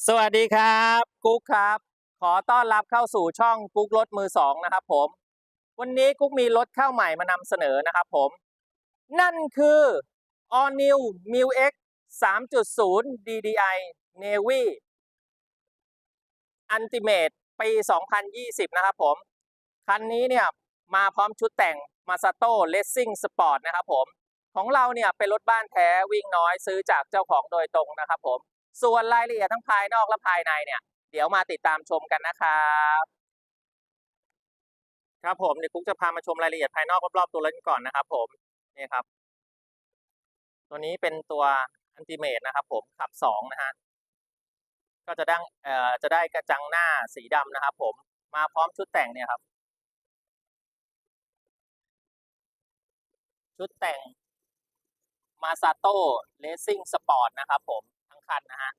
สวัสดีครับ กุ๊กครับ ขอต้อนรับเข้าสู่ช่องกุ๊กรถมือสองนะครับผม วันนี้กุ๊กมีรถเข้าใหม่มานำเสนอนะครับผม นั่นคือ All New m i l X 3.0 DDI Navy Ultimate ปี 2020 นะครับผม คันนี้เนี่ยมาพร้อมชุดแต่ง Masato Racing Sport นะครับผม ของเราเนี่ยเป็นรถบ้านแท้วิ่งน้อยซื้อจากเจ้าของโดยตรงนะครับผม ส่วนรายละเอียดทั้งภายนอกและภายในเนี่ย เดี๋ยวมาติดตามชมกันนะครับครับผมเดี๋ยวกุ๊กจะพามาชมรายละเอียดภายนอกรอบๆตัวรถกันก่อนนะครับ ผมนี่ครับ ตัวนี้เป็นตัวอันติเมตนะครับ ผมขับสองนะฮะก็จะได้เอ่อจะได้กระจังหน้าสีดำนะครับ ผมมาพร้อมชุดแต่งเนี่ยครับ ชุดแต่งมาซาโต้เลสซิ่งสปอร์ตนะครับ ผม คันนะฮะ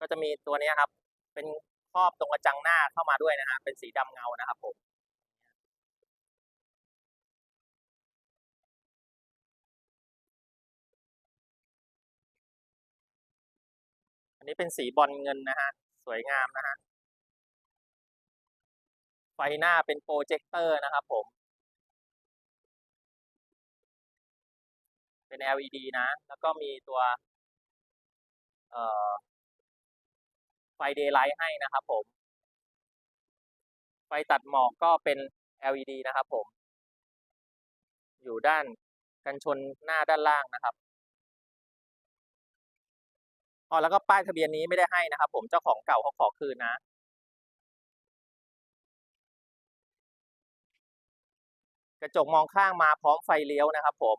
ก็จะมีตัวนี้ครับ เป็นครอบตรงกระจังหน้าเข้ามาด้วยนะฮะเป็นสีดำเงานะครับผมอันนี้เป็นสีบอลเงินนะฮะสวยงามนะฮะไฟหน้าเป็นโปรเจคเตอร์นะครับผม เป็น LED นะ แล้วก็มีตัว ไฟเดย์ไลท์ให้นะครับผม ไฟตัดหมอกก็เป็น LED นะครับผม อยู่ด้านกันชนหน้าด้านล่างนะครับอ๋อแล้วก็ป้ายทะเบียนนี้ไม่ได้ให้นะครับ ผมเจ้าของเก่าเขาขอคืนนะ กระจกมองข้างมาพร้อมไฟเลี้ยวนะครับ ผม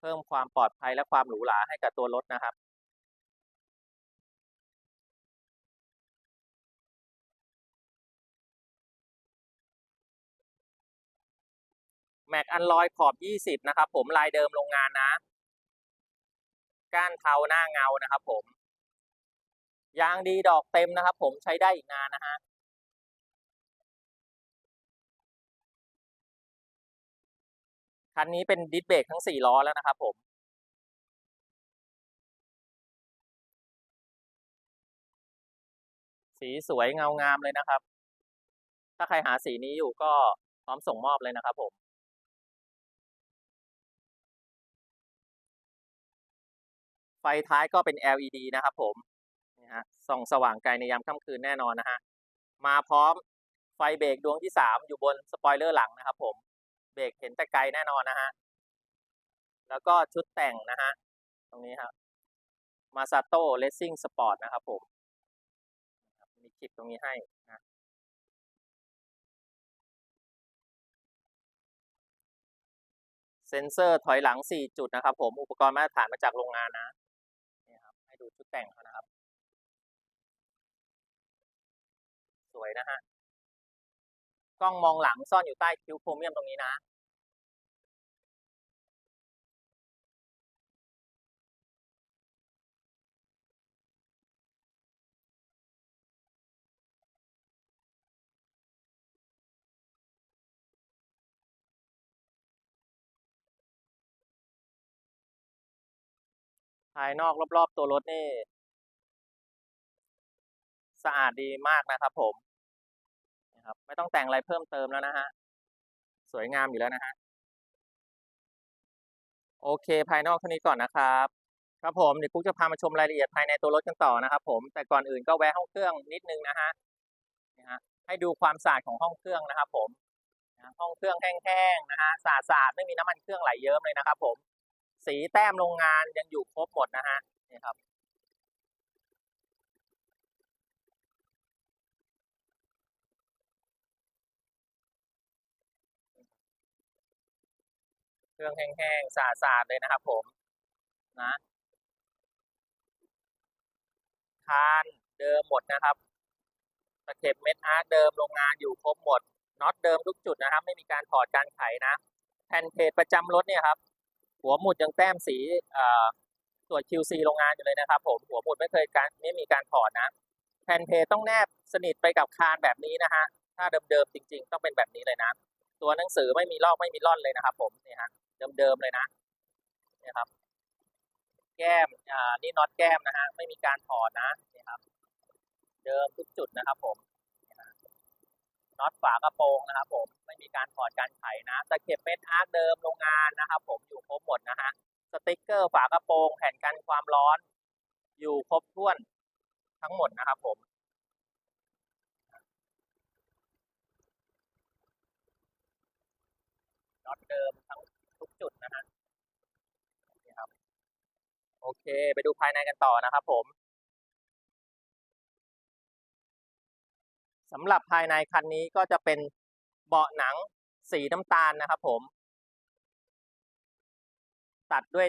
เพิ่มความปลอดภัยและความหรูหราให้กับตัวรถนะครับ แม็กอันลอยขอบ 20 นะครับผมลายเดิมโรงงานนะ ก้านเทาหน้าเงานะครับผม ยางดีดอกเต็มนะครับผมใช้ได้อีกนานนะฮะคันนี้เป็นดิสเบรกทั้ง 4 ล้อแล้วนะครับผมสีสวยเงางามเลยนะครับ ถ้าใครหาสีนี้อยู่ก็พร้อมส่งมอบเลยนะครับผม ฟท้ายก็เป็น LED นะครับผมนี่ฮะส่องสว่างไกลในยามค่ำคืนแน่นอนนะฮะมาพร้อมไฟเบรกดวงที่ 3 อยู่บนสปอยเลอร์หลังนะครับผมเบรกเห็นแต่ไกลแน่นอนนะฮะแล้วก็ชุดแต่งนะฮะตรงนี้ครับ Masato Racing Sport นะครับผมมีคลิปตรงนี้ให้นะเซ็นเซอร์ถอยหลัง 4 จุดนะครับผม อุปกรณ์มาตรฐานมาจากโรงงานนะ นี่ครับ ให้ดูชุด แต่งเขานะครับ สวยนะฮะกล้องมองหลังซ่อนอยู่ใต้คิ้วโครเมียมตรงนี้นะ ภายนอกรอบๆตัวรถนี่ สะอาดดีมากนะครับ ผมนะครับไม่ต้องแต่งอะไรเพิ่มเติมแล้วนะฮะสวยงามอยู่แล้วนะฮะโอเค ภายนอกเท่านี้ก่อนนะครับ ครับผมเดี๋ยวกุ๊กจะพามาชมรายละเอียดภายในตัวรถกันต่อนะครับ ผมแต่ก่อนอื่นก็แวะห้องเครื่องนิดนึงนะฮะนี่ฮะให้ดูความสะอาดของห้องเครื่องนะครับ ผมห้องเครื่องแห้งๆนะฮะสะอาดๆไม่มีน้ำมันเครื่องไหลเยิ้มเลยนะครับ ผม สีแต้มโรงงานยังอยู่ครบหมดนะฮะนี่ครับเครื่องแห้งๆสะอาดๆเลยนะครับผมนะคานเดิมหมดนะครับตะเข็บเม็ดอาร์ตเดิมโรงงานอยู่ครบหมดน็อตเดิมทุกจุดนะครับ ไม่มีการถอดการไขนะแผ่นเพจประจำรถเนี่ยครับ หัวหมุดยังแต้มสีตรวจ QC โรงงานอยู่เลยนะครับ ผมหัวหมุดไม่เคยการไม่มีการถอดนะแผ่นเพต้องแนบสนิทไปกับคานแบบนี้นะฮะถ้าเดิมๆจริง ๆ ต้องเป็นแบบนี้เลยนะ ตัวหนังสือไม่มีลอกไม่มีร่อนเลยนะครับ ผมนี่ฮะเดิมๆเลยนะนี่ครับ แก้มอ่านี่น็อตแก้มนะฮะไม่มีการถอดนะนี่ครับ เดิมทุกจุดนะครับ ผม น็อตฝากระโปรงนะครับผมไม่มีการถอดการไขนะตะเข็บเม็ดอาร์คเดิมโรงงานนะครับผมอยู่ครบหมดนะฮะสติ๊กเกอร์ฝากระโปรงแผ่นกันความร้อน อยู่ครบถ้วนทั้งหมดนะครับผมน็อตเดิมทั้งทุกจุดนะฮะนี่ครับโอเค ไปดูภายในกันต่อนะครับผม สำหรับภายในคันนี้ก็จะเป็นเบาะหนังสีน้ำตาลนะครับผม ตัดด้วย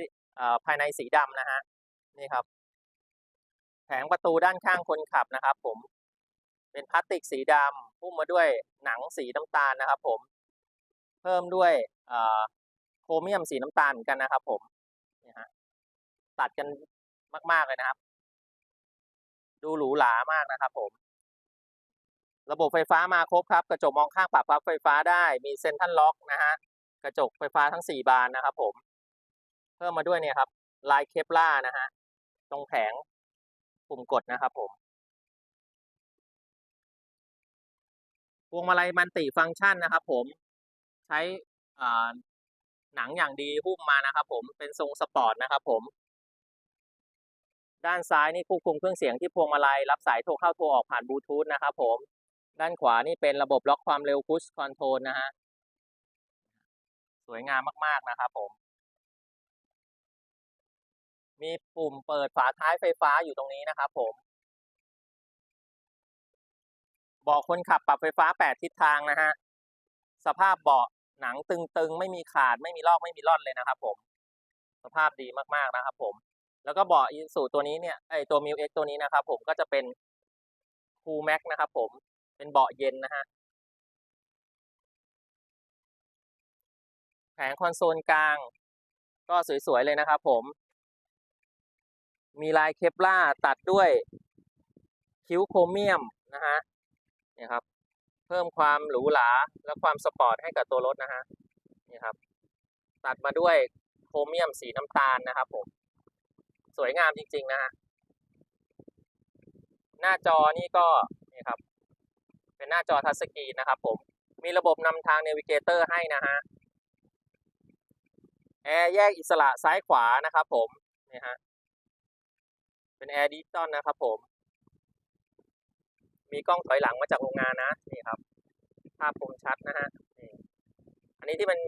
ภายในสีดำนะฮะนี่ครับ แผงประตูด้านข้างคนขับนะครับ ผม เป็นพลาสติกสีดำหุ้มมาด้วยหนังสีน้ำตาลนะครับ ผม เพิ่มด้วยโครเมียมสีน้ำตาลเหมือนกันนะครับ ผมนี่ฮะตัดกันมาก ๆ เลยนะครับ ดูหรูหรามากนะครับ ผม ระบบไฟฟ้ามาครบครับ กระจกมองข้างปรับพับไฟฟ้าได้ มีเซ็นทรัลล็อกนะฮะ กระจกไฟฟ้าทั้งสี่บานนะครับผม เพิ่มมาด้วยเนี่ยครับ ลายเคปล่านะฮะ ตรงแผงปุ่มกดนะครับผมพวงมาลัยมันติฟังก์ชันนะครับผม ใช้หนังอย่างดีหุ้มมานะครับผม เป็นทรงสปอร์ตนะครับผมด้านซ้ายนี่ควบคุมเครื่องเสียงที่พวงมาลัยรับสายโทรเข้าโทรออกผ่านบลูทูธนะครับผม ด้านขวานี่เป็นระบบล็อกความเร็วพุชคอนโทรลนะฮะ สวยงามมากๆนะครับผม มีปุ่มเปิดฝาท้ายไฟฟ้าอยู่ตรงนี้นะครับผมบาะคนขับปรับไฟฟ้า 8 ทิศทางนะฮะ สภาพเบาะหนังตึงๆ ไม่มีขาดไม่มีลอกไม่มีร่อนเลยนะครับผม สภาพดีมากๆนะครับผม แล้วก็เบาะอีสูตัวนี้เนี่ยไอตัวมิวเอ็กตัวนี้นะครับผมก็จะเป็นคูแม็กนะครับผม เป็นเบาะเย็นนะฮะ แผงคอนโซลกลาง ก็สวย ๆ เลยนะครับผม มีลายเคปล่าตัดด้วยคิ้วโครเมียมนะฮะนี่ครับ เพิ่มความหรูหราและความสปอร์ตให้กับตัวรถนะฮะนี่ครับ ตัดมาด้วยโครเมียมสีน้ำตาลนะครับผม สวยงามจริง ๆ นะฮะหน้าจอนี่ก็ เป็นหน้าจอทัชสกรีนนะครับผม มีระบบนำทางเนวิเกเตอร์ให้นะฮะ แอร์แยกอิสระซ้ายขวานะครับผมนี่ฮะ เป็นแอร์ดิจิตอลนะครับผม มีกล้องถอยหลังมาจากโรงงานนะ นี่ครับ ภาพคมชัดนะฮะ อันนี้ที่มัน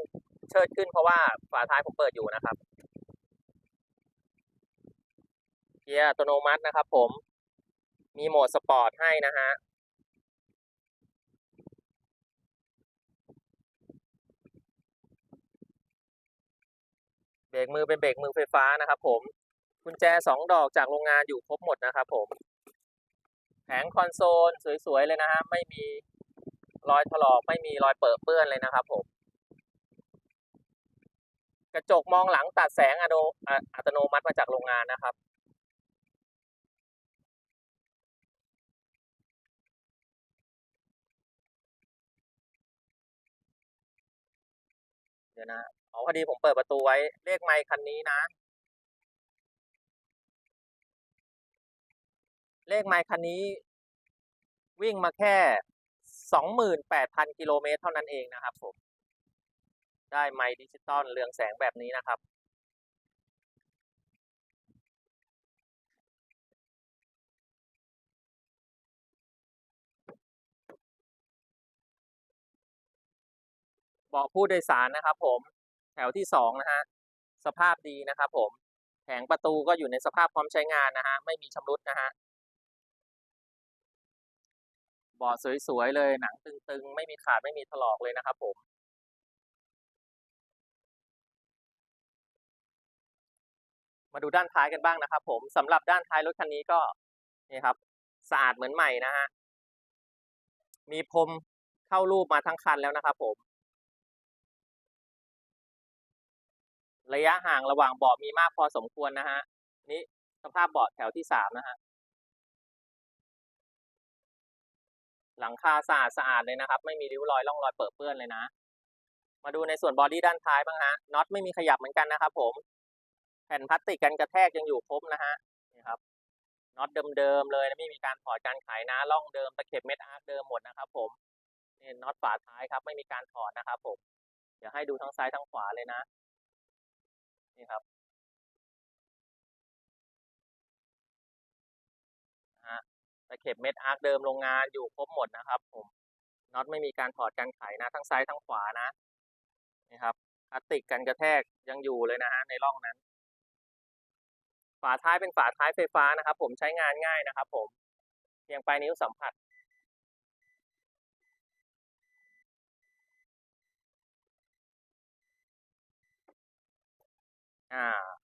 เชิดขึ้นเพราะว่าฝาท้ายผมเปิดอยู่นะครับ เกียร์อัตโนมัตินะครับผม มีโหมดสปอร์ตให้นะฮะ เบรกมือเป็นเบรกมือไฟฟ้านะครับผมกุญแจสองดอกจากโรงงานอยู่ครบหมดนะครับผม แผงคอนโซลสวยๆเลยนะฮะไม่มีรอยถลอกไม่มีรอยเปิดเปื้อนเลยนะครับผม กระจกมองหลังตัดแสงอโดอะอัตโนมัติมาจากโรงงานนะครับ เดี๋ยวนะ อ๋อพอดีผมเปิดประตูไว้เลขไมค์คันนี้นะ เลขไมค์คันนี้ วิ่งมาแค่28,000กิโลเมตรเท่านั้นเองนะครับผม ได้ไมค์ดิจิตอลเรืองแสงแบบนี้นะครับบาะผู้โดยสารนะครับผม ถวที่สองนะฮะสภาพดีนะครับผมแผงประตูก็อยู่ในสภาพพร้อมใช้งานนะฮะไม่มีชำรุดนะฮะเบาะสวยๆเลยหนังตึงๆ ไม่มีขาดไม่มีถลอกเลยนะครับผมมาดูด้านท้ายกันบ้างนะครับ ผมสำหรับด้านท้ายรถคันนี้ก็นี่ครับสะอาดเหมือนใหม่นะฮะมีพรมเข้ารูปมาทั้งคันแล้วนะครับผม ระยะห่างระหว่างเบาะมีมากพอสมควรนะฮะนี่สภาพเบาะแถวที่สามนะฮะหลังคาสะอาดสะอาดเลยนะครับ ไม่มีริ้วรอยร่องรอยเปิดเปื้อนเลยนะ มาดูในส่วนบอดี้ด้านท้ายบ้างฮะน็อตไม่มีขยับเหมือนกันนะครับผม แผ่นพลาสติกกันกระแทกยังอยู่ครบนะฮะนี่ครับน็อตเดิมๆเลยไม่มีการถอดการไขนะล่องเดิมตะเข็บเม็ดอาร์เดิมหมดนะครับ ผมนี่น็อตฝาท้ายครับ ไม่มีการถอดนะครับผมเดี๋ยวให้ดูทั้งซ้ายทั้งขวาเลยนะ นี่ครับนะฮะตะเข็บเม็ดอาร์คเดิมโรงงานอยู่ครบหมดนะครับผมน็อตไม่มีการถอดการไขนะ ทั้งซ้ายทั้งขวานะนี่ครับพลาสติกกันกระแทกยังอยู่เลยนะฮะในร่องนั้น ฝาท้ายเป็นฝาท้ายไฟฟ้านะครับ ผมใช้งานง่ายนะครับ ผมเพียงปลายนิ้วสัมผัส อ่า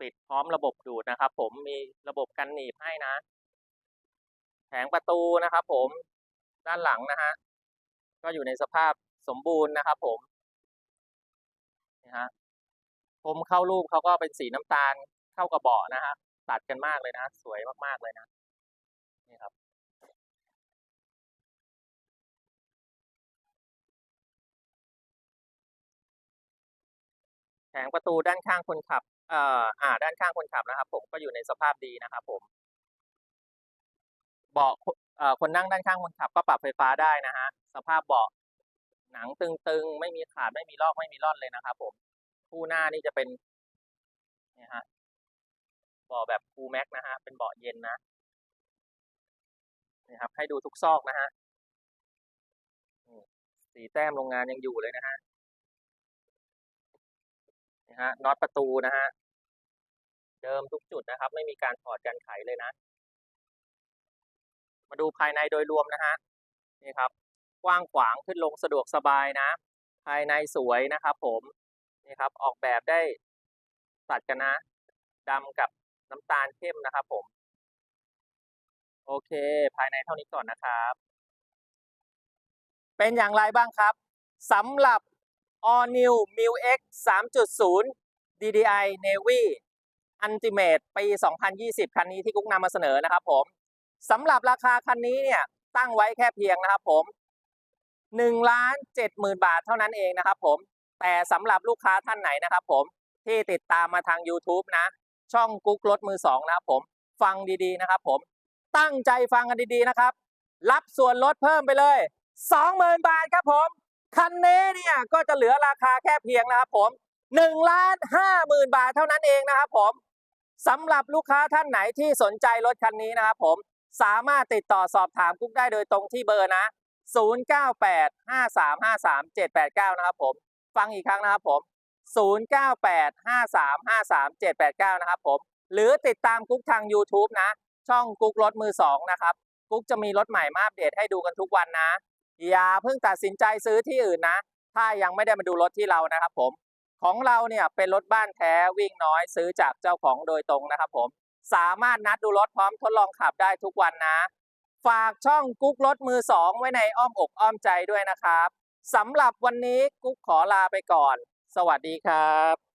ปิดพร้อมระบบดูดนะครับ ผมมีระบบกันหนีบให้นะ แผงประตูนะครับผมด้านหลังนะฮะก็อยู่ในสภาพสมบูรณ์นะครับ ผมนี่ฮะผมเข้ารูปเขาก็เป็นสีน้ำตาลเข้ากับเบาะนะฮะตัดกันมากเลยนะ สวยมากๆเลยนะนี่ครับ แผงประตูด้านข้างคนขับเอ่ออ่า ด้านข้างคนขับนะครับ ผมก็อยู่ในสภาพดีนะครับผมเบาะเอ่อคนนั่งด้านข้างคนขับก็ปรับไฟฟ้าได้นะฮะสภาพเบาะหนังตึงๆ ไม่มีขาดไม่มีลอกไม่มีร่อนเลยนะครับผมคู่หน้านี่จะเป็นเนี่ยฮะเบาะแบบคูแม็กนะฮะเป็นเบาะเย็นนะนี่ครับ ให้ดูทุกซอกนะฮะสีแต้มโรงงานยังอยู่เลยนะฮะ นะฮะน็อตประตูนะฮะเดิมทุกจุดนะครับ ไม่มีการถอดการไขเลยนะ มาดูภายในโดยรวมนะฮะนี่ครับ กว้างขวางขึ้นลงสะดวกสบายนะ ภายในสวยนะครับผมนี่ครับออกแบบได้ตัดกันนะดำกับน้ำตาลเข้มนะครับผม โอเค ภายในเท่านี้ก่อนนะครับ เป็นอย่างไรบ้างครับสำหรับ All New m i l X 3.0 DDI Navy Ultimate ปี 2020 คันนี้ที่กุ๊กนำมาเสนอนะครับผมสำหรับราคาคันนี้เนี่ยตั้งไว้แค่เพียงนะครับผม1ล้าน70,000บาทเท่านั้นเองนะครับผมแต่สำหรับลูกค้าท่านไหนนะครับผมที่ติดตามมาทาง YouTube นะ ช่องกุ๊กรถมือสองนะครับผมฟังดีๆนะครับผมตั้งใจฟังกันดีๆนะครับ รับส่วนลดเพิ่มไปเลย 20,000 บาทครับผม คันนี้เนี่ยก็จะเหลือราคาแค่เพียงนะครับผม1ล้าน50,000บาทเท่านั้นเองนะครับผมสำหรับลูกค้าท่านไหนที่สนใจรถคันนี้นะครับผมสามารถติดต่อสอบถามกุ๊กได้โดยตรงที่เบอร์นะ 0985353789 นะครับผม ฟังอีกครั้งนะครับผม 0985353789 นะครับผม หรือติดตามกุ๊กทาง YouTube นะ ช่องกุ๊กรถมือสองนะครับ กุ๊กจะมีรถใหม่มาอัปเดตให้ดูกันทุกวันนะ อย่าเพิ่งตัดสินใจซื้อที่อื่นนะ ถ้ายังไม่ได้มาดูรถที่เรานะครับผม ของเราเนี่ยเป็นรถบ้านแท้วิ่งน้อยซื้อจากเจ้าของโดยตรงนะครับผม สามารถนัดดูรถพร้อมทดลองขับได้ทุกวันนะ ฝากช่องกุ๊กรถมือสองไว้ในอ้อมอกอ้อมใจด้วยนะครับสำหรับวันนี้กุ๊กขอลาไปก่อน สวัสดีครับ